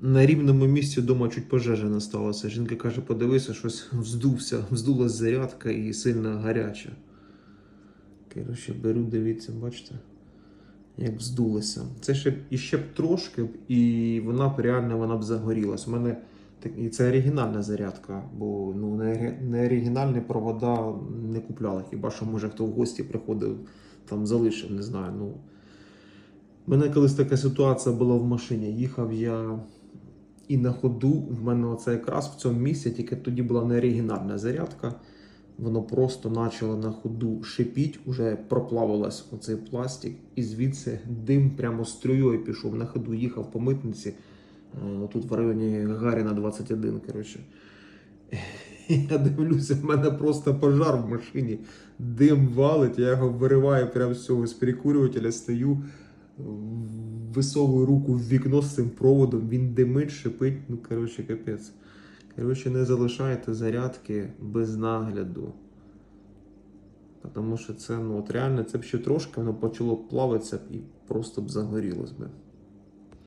На рівному місці вдома чуть пожежа не сталося. Жінка каже, подивися, щось вздувся, вздулась зарядка і сильно гаряча. Коротше, беру, дивіться, бачите, як вздулося. Це ще іще б трошки, і вона б реально вона б загорілась. У мене і це оригінальна зарядка, бо ну, не, оригінальні провода не купляла. Хіба що, може, хто в гості приходив, там залишив, не знаю. Ну, у мене колись така ситуація була в машині. Їхав я і на ходу, в мене оце якраз в цьому місці, тільки тоді була не оригінальна зарядка. Воно просто почало на ходу шипіть, уже проплавилось оцей пластик, і звідси дим прямо струєю пішов. На ходу їхав по митниці, е, тут в районі Гагаріна 21, коротше. Я дивлюся, в мене просто пожар в машині, дим валить, я його вириваю прямо з цього з перекурювателя, стою, висовую руку в вікно з цим проводом, він димить, шипить, ну коротше, капець. Коротше, не залишайте зарядки без нагляду. Тому що це, ну от реально, це б ще трошки, воно почало плаватися і просто б загорілося.